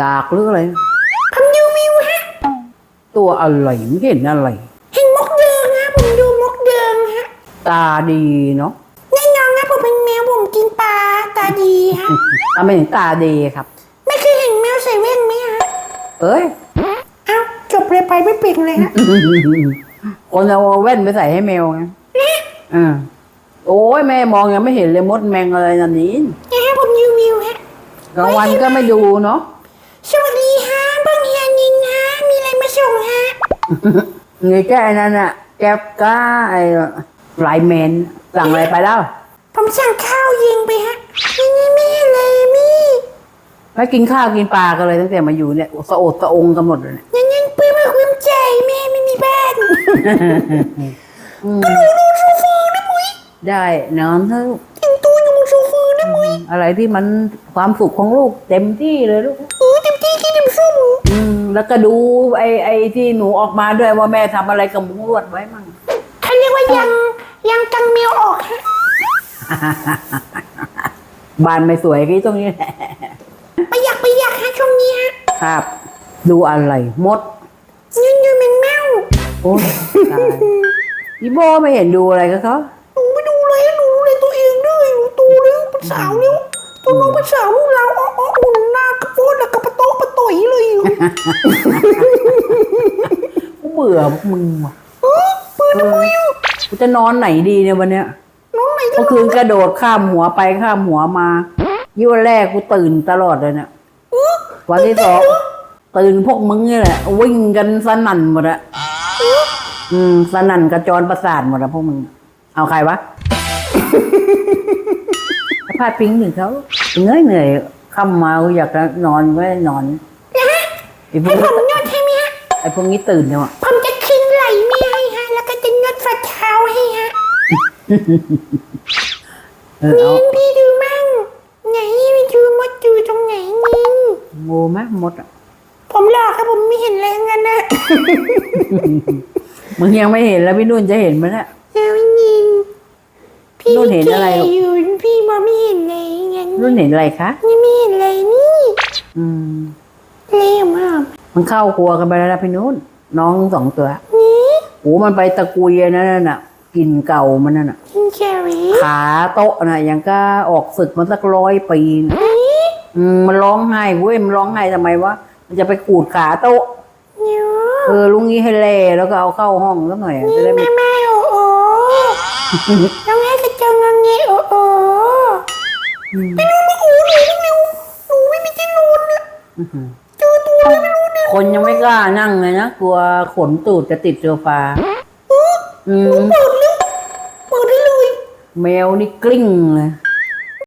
ดากหรืออะไรผมดูวิวฮะ ตัวอะไรไม่เห็นอะไร เห็นมกเดิงฮะ ผมดูมกเดิงฮะ ตาดีเนาะแน่นอนนะผมเป็นแมวผมกินปลาตาดีฮะ ทำไมถึงตาดีครับ ไม่เคยเห็นแมวใส่แว่นไหมฮะ เอ้ย เอ้าจบเลยไปไม่เป็นเลยฮะคนเอาแว่นไปใส่ให้แมวไงอ่าโอ้ยแม่มองยังไม่เห็นเลยมดแมงอะไรนันนี้นะฮะผมดูวิวฮะ กลางวันก็ไม่ดูเนาะ สวัสดีฮะบังเฮียนินฮะมีอะไรมาส่งฮะเงยแก้นั่นอะแก๊บก้าไอ้ไลน์แมนสั่งอะไรไปแล้ว ผมสั่งข้าวยิงไปฮะนี่นี่ไม่เห็นเลยมี่ไม่กินข้าวกินปลากันเลยตั้งแต่มาอยู่เนี่ยสะโอดสะองกันหมดเลยเนี่ยยังยังปื้มอกปื้มใจแม่ไม่มีบ้านได้นอนเถอะกินตัวอยู่บนโซฟานะมุ้ยอะไรที่มันความสุขของลูกเต็มที่เลยลูก แล้วก็ดูไอ้ไอ้ที่หนูออกมาด้วยว่าแม่ทำอะไรกับมุ้งลวดไว้มั่งเขาเรียกว่ายังยังกังเมียวออกฮะบ้านไม่สวยก็ตรงนี้แหละประหยัดประหยัดฮะช่วงนี้ฮะครับ ดูอะไรมดยืนอยู่เป็นแมวโอ้ยตายพี่โบไม่เห็นดูอะไรกับเขาหนูไม่ดูเลยหนูดูเลยตัวเองด้วยหนูโตแล้วเป็นสาวแล้วตัวน้องเป็นสาวลูกเราอ๋ออ๋อหนูหน้ากระโปรง กูเบื่อพวกมึงว่ะเออเปิดทำไมอะกูจะนอนไหนดีเนี่ยวันเนี้ยน้องไหนจะเมื่อคืนกระโดดข้ามหัวไปข้ามหัวมายี่วันแรกกูตื่นตลอดเลยเนี่ยเออวันที่สองตื่นพวกมึงนี่แหละ วิ่งกันสนั่นหมดอะอืมสนั่นกระจรประสาทหมดอะพวกมึง เอาใครวะพาดพิงถึงเขาเหนื่อยเหนื่อยค่ำมากูอยากจะนอนก็นอน ไอ้พวให้กผมนี้นวดให้ไหมฮะ ไอ้พวกนี้ตื่นเนี่ยว่ะผมจะขึ้นไหล่แม่ให้ฮะ แล้วก็จะนวดฝ่าเท้าให้ฮะเออเอานินพี่ดูมั่ง ไหนไปดูมดอยู่ตรงไหนนินงูไหมมดอะผมหลอกครับผมไม่เห็นแรงกันนะมึงยังไม่เห็นแล้วพี่นุ่นจะเห็นไหมเนี่ยแล้วนิน พี่นู่นเห็นอะไรแก่อยู่พี่มองไม่เห็นเลยงั้นนุ่นเห็นอะไรคะนี่ไม่เห็นเลยนี่ อืม เล่มากมันเข้าครัวกันไปแล้วนะพี่นุ่นน้องสองตัวนี่โอ้มันไปตะกุยอันนั่นน่ะกลินเก่ามันนั่นน่ะกินแครี่ขาโต๊ะน่ะยังก็ออกศึกมันสักร้อยปีน่ะนี่อืมมันร้องไห้เว้ยมันร้องไห้ทำไมวะมันจะไปขูดขาโต๊ะเนาะเออลุงนี้ให้แล่แล้วก็เอาเข้าห้องสักหน่อยจะได้ไม่แม่แม่โอ้โหน้องให้กระจงงงเงี้ยโอ้โหอืมไม่รู้ไม่โอ้หนูไม่รู้หนูไม่มีที่นอนเนี่ยอื้อ คนยังไม่กล้านั่งเลยนะ กลัวขนตูดจะติดโซฟาอืมเปิดเลยเปิดได้เลย แมวนี่กลิ้งเลยเ